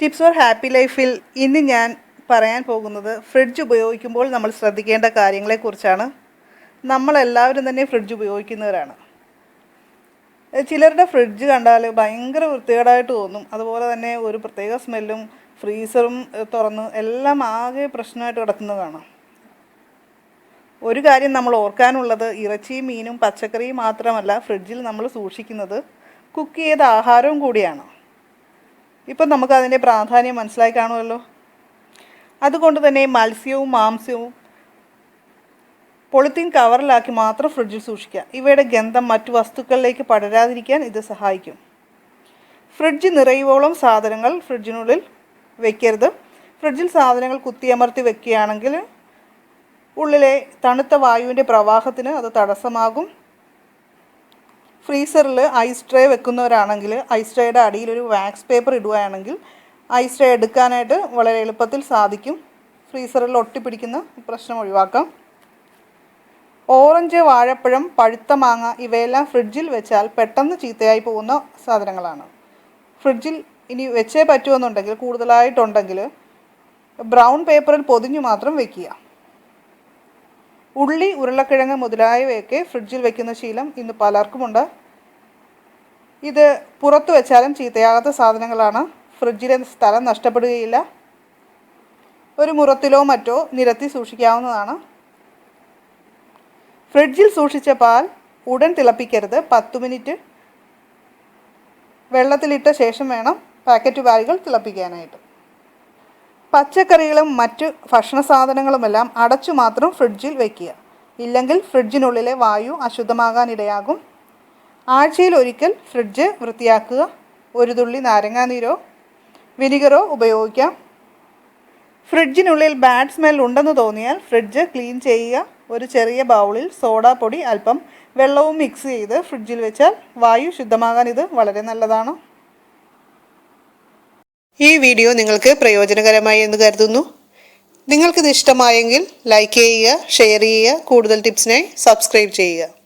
Tips four happy ലൈഫിൽ ഇന്ന് ഞാൻ പറയാൻ പോകുന്നത് ഫ്രിഡ്ജ് ഉപയോഗിക്കുമ്പോൾ നമ്മൾ ശ്രദ്ധിക്കേണ്ട കാര്യങ്ങളെക്കുറിച്ചാണ്. നമ്മളെല്ലാവരും തന്നെ ഫ്രിഡ്ജ് ഉപയോഗിക്കുന്നവരാണ്. ചിലരുടെ ഫ്രിഡ്ജ് കണ്ടാൽ ഭയങ്കര വൃത്തികേടായിട്ട് തോന്നും. അതുപോലെ തന്നെ ഒരു പ്രത്യേക സ്മെല്ലും ഫ്രീസറും തുറന്ന് എല്ലാം ആകെ പ്രശ്നമായിട്ട് കിടക്കുന്നത് കാണാം. ഒരു കാര്യം നമ്മൾ ഓർക്കാനുള്ളത് ഇറച്ചിയും മീനും പച്ചക്കറിയും മാത്രമല്ല ഫ്രിഡ്ജിൽ നമ്മൾ സൂക്ഷിക്കുന്നത് കുക്ക് ചെയ്ത ആഹാരവും കൂടിയാണ്. ഇപ്പം നമുക്കതിന്റെ പ്രാധാന്യം മനസ്സിലായി കാണുമല്ലോ. അതുകൊണ്ട് തന്നെ മത്സ്യവും മാംസ്യവും പൊളിത്തീൻ കവറിലാക്കി മാത്രം ഫ്രിഡ്ജിൽ സൂക്ഷിക്കുക. ഇവയുടെ ഗന്ധം മറ്റു വസ്തുക്കളിലേക്ക് പടരാതിരിക്കാൻ ഇത് സഹായിക്കും. ഫ്രിഡ്ജ് നിറയുവോളം സാധനങ്ങൾ ഫ്രിഡ്ജിനുള്ളിൽ വെക്കരുത്. ഫ്രിഡ്ജിൽ സാധനങ്ങൾ കുത്തിയമർത്തി വെക്കുകയാണെങ്കിൽ ഉള്ളിലെ തണുത്ത വായുവിന്റെ പ്രവാഹത്തിന് അത് തടസ്സമാകും. ഫ്രീസറിൽ ഐസ് ട്രേ വെക്കുന്നവരാണെങ്കിൽ ഐസ് ട്രേയുടെ അടിയിൽ ഒരു വാക്സ് പേപ്പർ ഇടുകയാണെങ്കിൽ ഐസ് ട്രേ എടുക്കാനായിട്ട് വളരെ എളുപ്പത്തിൽ സാധിക്കും. ഫ്രീസറിൽ ഒട്ടിപ്പിടിക്കുന്ന പ്രശ്നം ഒഴിവാക്കാം. ഓറഞ്ച് വാഴപ്പഴം പഴുത്ത മാങ്ങ ഇവയെല്ലാം ഫ്രിഡ്ജിൽ വെച്ചാൽ പെട്ടെന്ന് ചീത്തയായി പോകുന്ന സാധനങ്ങളാണ്. ഫ്രിഡ്ജിൽ ഇനി വെച്ചേ പറ്റുമെന്നുണ്ടെങ്കിൽ കൂടുതലായിട്ടുണ്ടെങ്കിൽ ബ്രൗൺ പേപ്പറിൽ പൊതിഞ്ഞു മാത്രം വെക്കുക. ഉള്ളി ഉരുളക്കിഴങ്ങ് മുതലായവയൊക്കെ ഫ്രിഡ്ജിൽ വെക്കുന്ന ശീലം ഇന്ന് പലർക്കുമുണ്ട്. ഇത് പുറത്ത് വെച്ചാലും ചീത്തയാകാത്ത സാധനങ്ങളാണ്. ഫ്രിഡ്ജിലെ സ്ഥലം നഷ്ടപ്പെടുകയില്ല. ഒരു മുറത്തിലോ മറ്റോ നിരത്തി സൂക്ഷിക്കാവുന്നതാണ്. ഫ്രിഡ്ജിൽ സൂക്ഷിച്ച പാൽ ഉടൻ തിളപ്പിക്കരുത്. പത്ത് മിനിറ്റ് വെള്ളത്തിലിട്ട ശേഷം വേണം പാക്കറ്റ് പാലുകൾ തിളപ്പിക്കാനായിട്ട്. പച്ചക്കറികളും മറ്റ് ഭക്ഷണ സാധനങ്ങളുമെല്ലാം അടച്ചു മാത്രം ഫ്രിഡ്ജിൽ വയ്ക്കുക ഇല്ലെങ്കിൽ ഫ്രിഡ്ജിനുള്ളിലെ വായു അശുദ്ധമാകാനിടയാകും. ആഴ്ചയിൽ ഒരിക്കൽ ഫ്രിഡ്ജ് വൃത്തിയാക്കുക. ഒരു തുള്ളി നാരങ്ങാനീരോ വിനിഗറോ ഉപയോഗിക്കാം. ഫ്രിഡ്ജിനുള്ളിൽ ബാഡ് സ്മെൽ ഉണ്ടെന്ന് തോന്നിയാൽ ഫ്രിഡ്ജ് ക്ലീൻ ചെയ്യുക. ഒരു ചെറിയ ബൗളിൽ സോഡാപ്പൊടി അല്പം വെള്ളവും മിക്സ് ചെയ്ത് ഫ്രിഡ്ജിൽ വെച്ചാൽ വായു ശുദ്ധമാകാൻ ഇത് വളരെ നല്ലതാണ്. ഈ വീഡിയോ നിങ്ങൾക്ക് പ്രയോജനകരമായി എന്ന് കരുതുന്നു. നിങ്ങൾക്കിത് ഇഷ്ടമായെങ്കിൽ ലൈക്ക് ചെയ്യുക ഷെയർ ചെയ്യുക കൂടുതൽ ടിപ്സിനായി സബ്സ്ക്രൈബ് ചെയ്യുക.